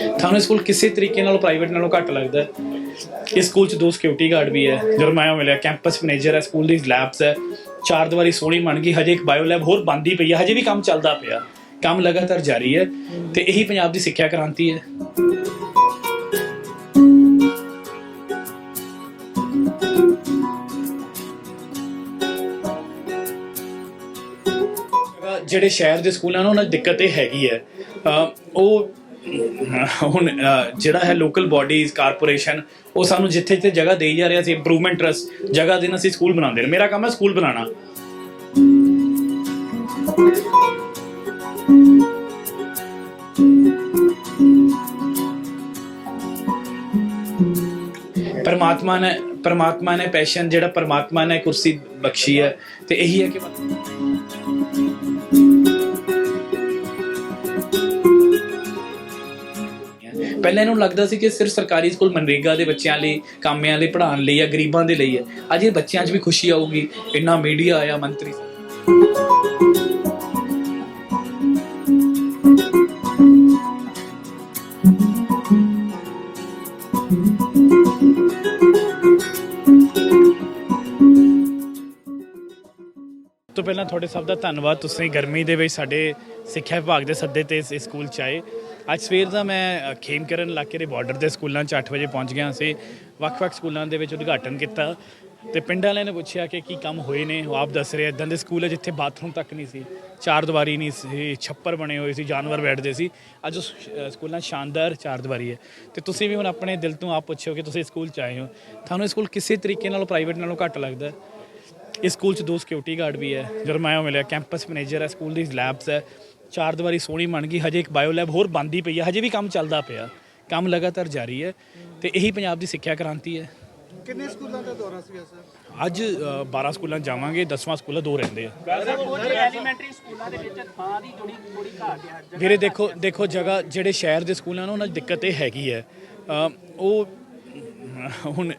ਤੁਹਾਨੂੰ ਸਕੂਲ ਕਿਸੇ ਤਰੀਕੇ ਨਾਲ ਪ੍ਰਾਈਵੇਟ ਨਾਲੋਂ ਘੱਟ ਲੱਗਦਾ ਇਸ ਸਕੂਲ 'ਚ ਦੋ ਸਿਕਿਉਰਿਟੀ ਗਾਰਡ ਵੀ ਹੈ ਜਦੋਂ ਮਿਲਿਆ ਕੈਂਪਸ ਮੈਨੇਜਰ ਹੈ ਸਕੂਲ ਦੀ ਲੈਬਸ ਹੈ ਚਾਰ ਦੀਵਾਰੀ ਸੋਹਣੀ ਬਣ ਗਈ ਹਜੇ ਇੱਕ ਬਾਇਓ ਲੈਬ ਹੋਰ ਬੰਦੀ ਪਈ ਹੈ ਹਜੇ ਵੀ ਕੰਮ ਚੱਲਦਾ ਪਿਆ ਕੰਮ ਲਗਾਤਾਰ ਜਾਰੀ ਹੈ ਤੇ ਇਹੀ ਪੰਜਾਬ ਦੀ ਸਿੱਖਿਆ ਕ੍ਰਾਂਤੀ ਹੈ ਜਿਹੜੇ ਸ਼ਹਿਰ ਦੇ ਸਕੂਲ ਹਨ ਉਹਨਾਂ 'ਚ ਦਿੱਕਤ ਇਹ ਹੈਗੀ ਹੈ ਉਹ ਹੁਣ ਜਿਹੜਾ ਹੈ ਲੋਕਲ ਬਾਡੀਜ਼ ਕਾਰਪੋਰੇਸ਼ਨ ਉਹ ਸਾਨੂੰ ਜਿੱਥੇ ਜਿੱਥੇ ਜਗ੍ਹਾ ਦੇਈ ਜਾ ਰਿਹਾ ਸੀ ਇੰਪਰੂਵਮੈਂਟ ਟਰਸਟ ਜਗ੍ਹਾ ਦੇਣ ਅਸੀਂ ਸਕੂਲ ਬਣਾਉਂਦੇ ਨੇ ਮੇਰਾ ਕੰਮ ਹੈ ਸਕੂਲ ਬਣਾਉਣਾ। ਪਰਮਾਤਮਾ ਨੇ ਪਰਮਾਤਮਾ ਨੇ ਪੈਸ਼ਨ ਜਿਹੜਾ ਪਰਮਾਤਮਾ ਨੇ ਕੁਰਸੀ ਬਖਸ਼ੀ ਹੈ, ਤੇ ਇਹੀ ਹੈ ਕਿ ਪਹਿਲਾਂ ਇਹਨੂੰ ਲੱਗਦਾ ਸੀ ਕਿ ਸਿਰਫ ਸਰਕਾਰੀ ਸਕੂਲ ਮਨਰੇਗਾ ਦੇ ਬੱਚਿਆਂ ਲਈ, ਕਾਮਿਆਂ ਲਈ, ਪੜ੍ਹਾਉਣ ਲਈ ਜਾਂ ਗਰੀਬਾਂ ਦੇ ਲਈ ਹੈ। ਅੱਜ ਇਹ ਬੱਚਿਆਂ 'ਚ ਵੀ ਖੁਸ਼ੀ ਆਊਗੀ। ਇੰਨਾ ਮੀਡੀਆ ਆਇਆ ਮੰਤਰੀ ਤੋਂ ਪਹਿਲਾਂ ਤੁਹਾਡੇ ਸਭ ਦਾ ਧੰਨਵਾਦ। ਤੁਸੀਂ ਗਰਮੀ ਦੇ ਵਿੱਚ ਸਾਡੇ ਸਿੱਖਿਆ ਵਿਭਾਗ ਦੇ ਸੱਦੇ ਤੇ ਇਸ ਇਸ ਸਕੂਲ ਚ ਆਏ। ਅੱਜ ਸਵੇਰ ਦਾ ਮੈਂ ਖੇਮਕਰਨ ਇਲਾਕੇ ਦੇ ਬਾਰਡਰ ਦੇ ਸਕੂਲਾਂ ਚ 8 ਵਜੇ ਪਹੁੰਚ ਗਿਆ ਸੀ। ਵੱਖ-ਵੱਖ ਸਕੂਲਾਂ ਦੇ ਵਿੱਚ ਉਦਘਾਟਨ ਕੀਤਾ ਤੇ ਪਿੰਡ ਵਾਲਿਆਂ ਨੇ ਪੁੱਛਿਆ ਕਿ ਕੀ ਕੰਮ ਹੋਏ ਨੇ, ਉਹ ਆਪ ਦੱਸ ਰਹੇ ਇਦਾਂ ਦੇ ਸਕੂਲ ਹੈ ਜਿੱਥੇ ਬਾਥਰੂਮ ਤੱਕ ਨਹੀਂ ਸੀ, ਚਾਰ ਦੀਵਾਰੀ ਨਹੀਂ ਸੀ, ਛੱਪਰ ਬਣੇ ਹੋਏ ਸੀ, ਜਾਨਵਰ ਬੈਠਦੇ ਸੀ। ਅੱਜ ਉਸ ਸਕੂਲਾਂ ਸ਼ਾਨਦਾਰ ਚਾਰ ਦੀਵਾਰੀ ਹੈ। ਤੇ ਤੁਸੀਂ ਵੀ ਹੁਣ ਆਪਣੇ ਦਿਲ ਤੋਂ ਆਪ ਪੁੱਛੋ ਕਿ ਤੁਸੀਂ ਸਕੂਲ ਚ ਆਏ ਹੋ। ਤੁਹਾਨੂੰ ਇਹ ਸਕੂਲ ਕਿਸੇ ਤਰੀਕੇ ਨਾਲ ਪ੍ਰਾਈਵੇਟ ਨਾਲੋਂ ਘੱਟ ਲੱਗਦਾ ਇਸ ਸਕੂਲ 'ਚ ਦੋ ਸਿਕਿਉਰਿਟੀ ਗਾਰਡ ਵੀ ਹੈ, ਜਦੋਂ ਮਿਲਿਆ ਕੈਂਪਸ ਮੈਨੇਜਰ ਹੈ, ਸਕੂਲ ਦੀ ਲੈਬਸ ਹੈ। ਚਾਰ ਦੀਵਾਰੀ ਸੋਹਣੀ ਬਣ ਗਈ ਹਜੇ ਇੱਕ ਬਾਇਓ ਲੈਬ ਹੋਰ ਬੰਦੀ ਪਈ ਹੈ ਹਜੇ ਵੀ ਕੰਮ ਚੱਲਦਾ ਪਿਆ। ਕੰਮ ਲਗਾਤਾਰ ਜਾਰੀ ਹੈ ਤੇ ਇਹੀ ਪੰਜਾਬ ਦੀ ਸਿੱਖਿਆ ਕ੍ਰਾਂਤੀ ਹੈ। ਕਿੰਨੇ ਸਕੂਲਾਂ ਦਾ ਦੌਰਾ ਸੀਗਾ ਸਰ? ਅੱਜ ਅ, 12 ਸਕੂਲਾਂ ਜਾਵਾਂਗੇ 10ਵਾਂ ਸਕੂਲ ਦੋ ਰਹਿੰਦੇ ਆ। ਐਲੀਮੈਂਟਰੀ ਸਕੂਲਾਂ ਦੇ ਵਿੱਚ ਥਾਂ ਦੀ ਥੋੜੀ ਥੋੜੀ ਘਾਟ ਹੈ ਵੀਰੇ ਦੇਖੋ ਦੇਖੋ ਜਗ੍ਹਾ ਜਿਹੜੇ ਸ਼ਹਿਰ ਦੇ ਸਕੂਲ ਹਨ ਉਹਨਾਂ 'ਚ ਦਿੱਕਤ ਇਹ ਹੈਗੀ ਹੈ। ਉਹ ਹੁਣ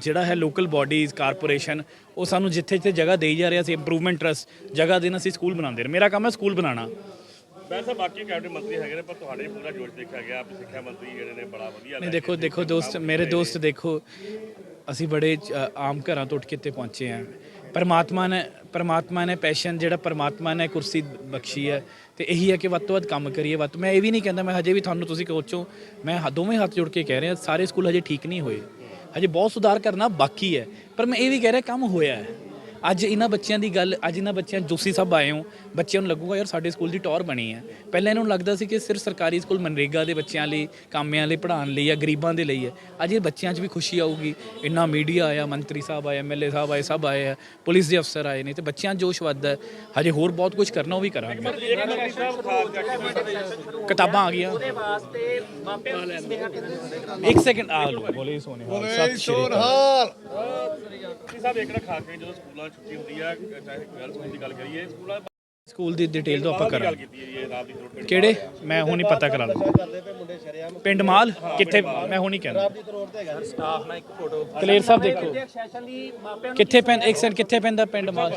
ਜਿਹੜਾ ਹੈ ਲੋਕਲ ਬਾਡੀਜ਼ ਕਾਰਪੋਰੇਸ਼ਨ ਉਹ ਸਾਨੂੰ ਜਿੱਥੇ ਜਿੱਥੇ ਜਗ੍ਹਾ ਦੇਈ ਜਾ ਰਿਹਾ ਸੀ ਇੰਪਰੂਵਮੈਂਟ ਟਰਸਟ ਜਗ੍ਹਾ ਦੇਣ ਅਸੀਂ ਸਕੂਲ ਬਣਾਉਂਦੇ ਨੇ ਮੇਰਾ ਕੰਮ ਹੈ ਸਕੂਲ ਬਣਾਉਣਾ। ਵੈਸੇ ਬਾਕੀ ਕੈਬਨਿਟ ਮੰਤਰੀ ਹੈਗੇ ਨੇ ਪਰ ਤੁਹਾਡੇ ਪੂਰਾ ਜੋਸ਼ ਦੇਖਿਆ ਗਿਆ ਆਪ ਸਿੱਖਿਆ ਮੰਤਰੀ ਜਿਹੜੇ ਨੇ ਬੜਾ ਵਧੀਆ ਨਹੀਂ ਦੇਖੋ ਦੇਖੋ ਦੋਸਤ ਮੇਰੇ ਦੋਸਤ ਦੇਖੋ ਅਸੀਂ ਬੜੇ ਆਮ ਘਰਾਂ ਤੋਂ ਉੱਠ ਕੇ ਇੱਥੇ ਪਹੁੰਚੇ ਹਾਂ। ਪਰਮਾਤਮਾ ਨੇ ਪਰਮਾਤਮਾ ਨੇ ਪੈਸ਼ਨ ਜਿਹੜਾ ਪਰਮਾਤਮਾ ਨੇ ਕੁਰਸੀ ਬਖਸ਼ੀ ਹੈ ਤੇ ਇਹੀ ਹੈ ਕਿ ਵੱਧ ਤੋਂ ਵੱਧ ਕੰਮ ਕਰੀਏ। ਵੱਧ ਮੈਂ ਇਹ ਵੀ ਨਹੀਂ ਕਹਿੰਦਾ ਮੈਂ ਹਜੇ ਵੀ ਤੁਹਾਨੂੰ ਤੁਸੀਂ ਕੋਚੋ ਮੈਂ ਦੋਵੇਂ ਹੱਥ ਜੋੜ ਕੇ ਕਹਿ ਰਿਹਾ ਸਾਰੇ ਸਕੂਲ ਹਜੇ ਠੀਕ ਨਹੀਂ ਹੋਏ। ਹਜੇ ਬਹੁਤ ਸੁਧਾਰ ਕਰਨਾ ਬਾਕੀ ਹੈ ਪਰ ਮੈਂ ਇਹ ਵੀ ਕਹਿ ਰਿਹਾ ਕੰਮ ਹੋਇਆ ਹੈ। ਅੱਜ ਇਹਨਾਂ ਬੱਚਿਆਂ ਦੀ ਗੱਲ ਅੱਜ ਇਹਨਾਂ ਬੱਚਿਆਂ ਜੋਸੀ ਸਾਹਿਬ ਆਏ ਹੋ ਬੱਚਿਆਂ ਨੂੰ ਲੱਗੂਗਾ ਯਾਰ ਸਾਡੇ ਸਕੂਲ ਦੀ ਟੌਰ ਬਣੀ ਹੈ। ਪਹਿਲਾਂ ਇਹਨਾਂ ਨੂੰ ਲੱਗਦਾ ਸੀ ਕਿ ਸਿਰਫ ਸਰਕਾਰੀ ਸਕੂਲ ਮਨਰੇਗਾ ਦੇ ਬੱਚਿਆਂ ਲਈ ਕਾਮਿਆਂ ਲਈ ਪੜ੍ਹਾਉਣ ਲਈ ਜਾਂ ਗਰੀਬਾਂ ਦੇ ਲਈ ਹੈ। ਅੱਜ ਇਹ ਬੱਚਿਆਂ 'ਚ ਵੀ ਖੁਸ਼ੀ ਆਊਗੀ। ਇੰਨਾ ਮੀਡੀਆ ਆਇਆ ਮੰਤਰੀ ਸਾਹਿਬ ਆਏ ਐਮਐਲਏ ਸਾਹਿਬ ਆਏ ਸਭ ਆਏ ਆ ਪੁਲਿਸ ਦੇ ਅਫਸਰ ਆਏ ਨੇ ਤੇ ਬੱਚਿਆਂ 'ਚ ਜੋਸ਼ ਵੱਧਦਾ ਹਜੇ ਹੋਰ ਬਹੁਤ ਕੁਝ ਕਰਨਾ ਉਹ ਵੀ ਕਰਾਂਗੇ। ਕਿਤਾਬਾਂ ਆ ਗਈਆਂ। ਉਹਦੇ ਵਾਸਤੇ ਸੁਨੇਹਾ ਇੱਕ ਸੈਕਿੰਡ ਆ ਲੋ ਬੋਲੇ ਸੋਨੇ ਸਤਿ ਸ਼੍ਰੀ ਅਕਾਲ। ਸਾਹਿਬ ਇੱਕ ਨਾ ਖਾ ਕੇ ਜਦੋਂ ਸਕੂਲਾਂ 'ਚ ਛੁੱਟੀ ਹੁੰਦੀ ਆ ਚਾਹੇ ਗਰਲ ਸਕੂਲ ਦੀ ਗੱਲ ਕਰੀਏ। ਸਕੂਲਾਂ ਸਕੂਲ ਦੀ ਡਿਟੇਲ ਤੋਂ ਆਪਾਂ ਕਰਾਂਗੇ। ਹੈ ਕਿਹੜੇ? ਮੈਂ ਹੁਣੀ ਪਤਾ ਕਰਾ ਲਾਂ ਪਿੰਡ ਮਾਲ? ਕਿੱਥੇ? ਮੈਂ ਹੁਣੀ ਕਹਿੰਦਾ। ਦੀ ਰੋਡ ਤੇ ਹੈਗਾ ਸਟਾਫ ਨਾਲ ਇੱਕ ਫੋਟੋ ਕਲੀਅਰ ਸਾਹਿਬ ਦੇਖੋ। ਕਿੱਥੇ ਪੈਂਦਾ? ਇੱਕ ਸੈਕਿੰਡ ਕਿੱਥੇ ਪੈਂਦਾ ਪਿੰਡ ਮਾਲ?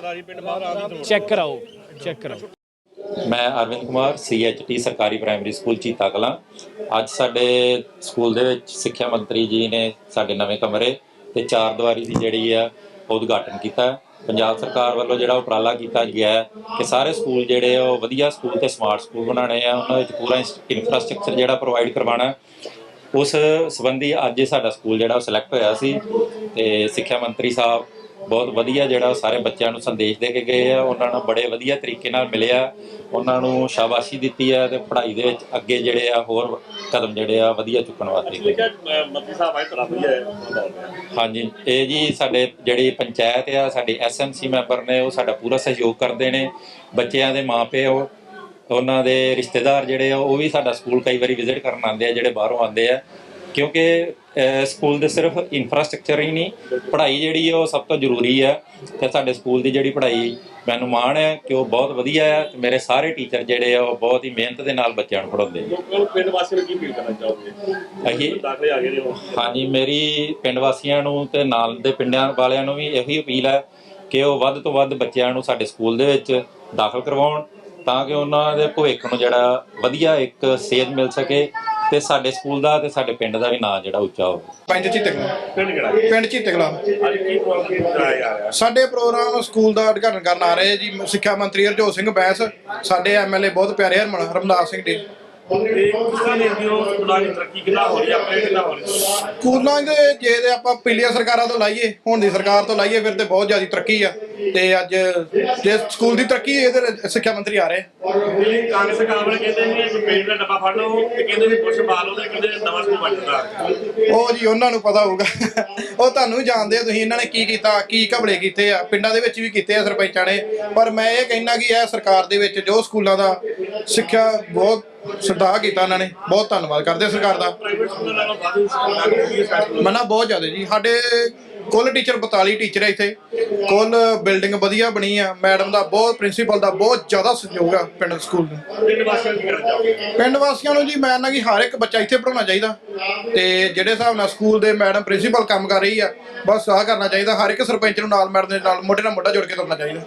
ਚੈੱਕ ਕਰਾਓ ਚੈੱਕ ਕਰਾਓ। ਮੈਂ ਅਰਵਿੰਦ ਕੁਮਾਰ ਸੀਐਚਟੀ ਸਰਕਾਰੀ ਪ੍ਰਾਇਮਰੀ ਸਕੂਲ ਚੀਤਾ ਕਲਾਂ। ਅੱਜ ਸਾਡੇ ਸਕੂਲ ਦੇ ਵਿੱਚ ਸਿੱਖਿਆ ਮੰਤਰੀ ਜੀ ਨੇ ਸਾਡੇ ਨਵੇਂ ਕਮਰੇ ਤੇ ਚਾਰ ਦੀਵਾਰੀ ਦੀ ਜਿਹੜੀ ਆ ਉਹ ਉਦਘਾਟਨ ਕੀਤਾ। ਪੰਜਾਬ ਸਰਕਾਰ ਵੱਲੋਂ ਜਿਹੜਾ ਉਪਰਾਲਾ ਕੀਤਾ ਗਿਆ ਹੈ ਕਿ ਸਾਰੇ ਸਕੂਲ ਜਿਹੜੇ ਆ, ਉਹ ਵਧੀਆ ਸਕੂਲ ਤੇ ਸਮਾਰਟ ਸਕੂਲ ਬਣਾਉਣੇ ਆ, ਉਹਨਾਂ ਵਿੱਚ ਪੂਰਾ ਇਨਫਰਾਸਟ੍ਰਕਚਰ ਜਿਹੜਾ ਪ੍ਰੋਵਾਈਡ ਕਰਵਾਉਣਾ ਉਸ ਸੰਬੰਧੀ ਅੱਜ ਸਾਡਾ ਸਕੂਲ ਜਿਹੜਾ ਉਹ ਸਿਲੈਕਟ ਹੋਇਆ ਸੀ ਤੇ ਸਿੱਖਿਆ ਮੰਤਰੀ ਸਾਹਿਬ ਬਹੁਤ ਵਧੀਆ ਜਿਹੜਾ ਉਹ ਸਾਰੇ ਬੱਚਿਆਂ ਨੂੰ ਸੰਦੇਸ਼ ਦੇ ਕੇ ਗਏ ਆ। ਉਹਨਾਂ ਨਾਲ ਬੜੇ ਵਧੀਆ ਤਰੀਕੇ ਨਾਲ ਮਿਲਿਆ। ਉਹਨਾਂ ਨੂੰ ਸ਼ਾਬਾਸ਼ੀ ਦਿੱਤੀ ਹੈ ਤੇ ਪੜ੍ਹਾਈ ਦੇ ਵਿੱਚ ਅੱਗੇ ਜਿਹੜੇ ਆ ਹੋਰ ਕਦਮ ਜਿਹੜੇ ਆ ਵਧੀਆ ਚੁੱਕਣ ਵਾਸਤੇ। ਮੰਤਰੀ ਸਾਹਿਬ ਆਏ ਤਰ੍ਹਾਂ ਵਧੀਆ ਹਾਂਜੀ। ਇਹ ਜੀ ਸਾਡੇ ਜਿਹੜੀ ਪੰਚਾਇਤ ਆ ਸਾਡੇ ਐਸਐਮਸੀ ਮੈਂਬਰ ਨੇ ਉਹ ਸਾਡਾ ਪੂਰਾ ਸਹਿਯੋਗ ਕਰਦੇ ਨੇ। ਬੱਚਿਆਂ ਦੇ ਮਾਪਿਓ ਉਹਨਾਂ ਦੇ ਰਿਸ਼ਤੇਦਾਰ ਜਿਹੜੇ ਆ ਉਹ ਵੀ ਸਾਡਾ ਸਕੂਲ ਕਈ ਵਾਰੀ ਵਿਜ਼ਿਟ ਕਰਨ ਆਉਂਦੇ ਆ ਜਿਹੜੇ ਬਾਹਰੋਂ ਆਉਂਦੇ ਆ। ਕਿਉਂਕਿ ਸਕੂਲ ਦੇ ਸਿਰਫ ਇਨਫਰਾਸਟ੍ਰਕਚਰ ਹੀ ਨਹੀਂ ਪੜ੍ਹਾਈ ਜਿਹੜੀ ਹੈ ਉਹ ਸਭ ਤੋਂ ਜ਼ਰੂਰੀ ਹੈ ਤੇ ਸਾਡੇ ਸਕੂਲ ਦੀ ਜਿਹੜੀ ਪੜ੍ਹਾਈ ਮੈਨੂੰ ਮਾਣ ਹੈ ਕਿ ਉਹ ਬਹੁਤ ਵਧੀਆ ਹੈ ਤੇ ਮੇਰੇ ਸਾਰੇ ਟੀਚਰ ਜਿਹੜੇ ਆ ਉਹ ਬਹੁਤ ਹੀ ਮਿਹਨਤ ਦੇ ਨਾਲ ਬੱਚਿਆਂ ਨੂੰ ਪੜ੍ਹਾਉਂਦੇ ਨੇ ਲੋਕਾਂ ਨੂੰ ਪਿੰਡ ਵਾਸੀਆਂ ਨੂੰ ਕੀ ਅਪੀਲ ਕਰਨਾ ਚਾਹੋਗੇ? ਅਸੀਂ ਦਾਖਲੇ ਆ ਗਏ ਨੇ ਹਾਂਜੀ ਮੇਰੀ ਪਿੰਡ ਵਾਸੀਆਂ ਨੂੰ ਤੇ ਨਾਲ ਦੇ ਪਿੰਡਾਂ ਵਾਲਿਆਂ ਨੂੰ ਵੀ ਇਹੀ ਅਪੀਲ ਹੈ ਕਿ ਉਹ ਵੱਧ ਤੋਂ ਵੱਧ ਬੱਚਿਆਂ ਨੂੰ ਸਾਡੇ ਸਕੂਲ ਦੇ ਵਿੱਚ ਦਾਖਲ ਕਰਵਾਉਣ ਤਾਂ ਕਿ ਉਹਨਾਂ ਦੇ ਭਵਿੱਖ ਨੂੰ ਜਿਹੜਾ ਵਧੀਆ ਇੱਕ ਸੇਧ ਮਿਲ ਸਕੇ ਤੇ ਸਾਡੇ ਸਕੂਲ ਦਾ ਤੇ ਸਾਡੇ ਪਿੰਡ ਦਾ ਵੀ ਨਾਂ ਜਿਹੜਾ ਉੱਚਾ ਹੋਵੇ। ਪੰਜ ਚੀਤਗਲਾ ਪਿੰਡ ਕਿਹੜਾ? ਪਿੰਡ ਚੀਤਗਲਾ ਅੱਜ ਕੀ ਪ੍ਰੋਗਰਾਮ ਕਰਾਇਆ ਜਾ ਰਿਹਾ? ਸਾਡੇ ਪ੍ਰੋਗਰਾਮ ਸਕੂਲ ਦਾ ਉਦਘਾਟਨ ਕਰਨ ਆ ਰਹੇ ਜੀ ਸਿੱਖਿਆ ਮੰਤਰੀ ਹਰਜੋਤ ਸਿੰਘ ਬੈਂਸ ਸਾਡੇ ਐਮਐਲਏ ਬਹੁਤ ਪਿਆਰੇ ਹਰਮਨ ਰਮਦਾਸ ਸਿੰਘ ਜੀ। ਤੇ ਸਕੂਲਾਂ ਦੀ ਤਰੱਕੀ ਕਿੰਨਾ ਹੋ ਰਹੀ ਹੈ ਆਪਣੇ ਕਿੰਨਾ ਹੋ ਰਹੀ ਹੈ ਸਕੂਲਾਂ ਦੇ ਜੇ ਤੇ ਆਪਾਂ ਪਿਛਲੀਆਂ ਸਰਕਾਰਾਂ ਤੋਂ ਲਾਈਏ ਹੁਣ ਦੀ ਸਰਕਾਰ ਤੋਂ ਲਾਈਏ ਫਿਰ ਤੇ ਬਹੁਤ ਜ਼ਿਆਦਾ ਤਰੱਕੀ ਆ। ਤੇ ਅੱਜ ਜੇ ਸਕੂਲ ਦੀ ਤਰੱਕੀ ਇਹਦੇ ਸਿੱਖਿਆ ਮੰਤਰੀ ਆ ਰਹੇ ਇਹ ਕਾਂਗਰਸ ਸਰਕਾਰ ਵਾਲੇ ਕਹਿੰਦੇ ਨੇ ਕਿ ਪੇਟ ਦਾ ਡੱਬਾ ਫੜ ਲਓ ਤੇ ਕਹਿੰਦੇ ਵੀ ਪੁੱਛ ਪਾ ਲਓ ਤੇ ਕਹਿੰਦੇ ਨਵਾਂ ਸਕੂਲ ਬਣ ਜਾਂਦਾ ਉਹ ਜੀ ਉਹਨਾਂ ਨੂੰ ਪਤਾ ਹੋਊਗਾ। ਉਹ ਤੁਹਾਨੂੰ ਵੀ ਜਾਣਦੇ ਆ ਤੁਸੀਂ ਇਹਨਾਂ ਨੇ ਕੀ ਕੀਤਾ ਕੀ ਘਬਲੇ ਕੀਤੇ ਆ। ਪਿੰਡਾਂ ਦੇ ਵਿੱਚ ਵੀ ਕੀਤੇ ਆ ਸਰਪੰਚਾਂ ਨੇ। ਪਰ ਮੈਂ ਇਹ ਕਹਿਣਾ ਕਿ ਇਹ ਸਰਕਾਰ ਦੇ ਵਿੱਚ ਜੋ ਸਕੂਲਾਂ ਦਾ ਸਿੱਖਿਆ ਬਹੁਤ ਸੁਧਾਰ ਕੀਤਾ ਉਹਨਾਂ ਨੇ। ਬਹੁਤ ਧੰਨਵਾਦ ਕਰਦੇ ਸਰਕਾਰ ਦਾ। ਮਨਾ ਬਹੁਤ ਜ਼ਿਆਦਾ ਜੀ। ਸਾਡੇ ਕੁੱਲ ਟੀਚਰ 42 ਟੀਚਰ ਆ ਇੱਥੇ। ਕੁੱਲ ਬਿਲਡਿੰਗ ਵਧੀਆ ਬਣੀ ਆ। ਮੈਡਮ ਦਾ ਬਹੁਤ ਪ੍ਰਿੰਸੀਪਲ ਦਾ ਬਹੁਤ ਜ਼ਿਆਦਾ ਸਹਿਯੋਗ ਆ ਪਿੰਡ ਸਕੂਲ ਨੂੰ। ਪਿੰਡ ਵਾਸੀਆਂ ਨੂੰ ਪਿੰਡ ਵਾਸੀਆਂ ਨੂੰ ਜੀ ਮੈਂ ਨਾ ਕਿ ਹਰ ਇੱਕ ਬੱਚਾ ਇੱਥੇ ਪੜਾਉਣਾ ਚਾਹੀਦਾ। ਤੇ ਜਿਹੜੇ ਹਿਸਾਬ ਨਾਲ ਸਕੂਲ ਦੇ ਮੈਡਮ ਪ੍ਰਿੰਸੀਪਲ ਕੰਮ ਕਰ ਰਹੀ ਆ, ਬਸ ਆਹ ਕਰਨਾ ਚਾਹੀਦਾ। ਹਰ ਇੱਕ ਸਰਪੰਚ ਨੂੰ ਨਾਲ ਮੈਡਮ ਦੇ ਨਾਲ, ਮੋਢੇ ਨਾਲ ਮੋਢਾ ਜੋੜ ਕੇ ਤੁਰਨਾ ਚਾਹੀਦਾ।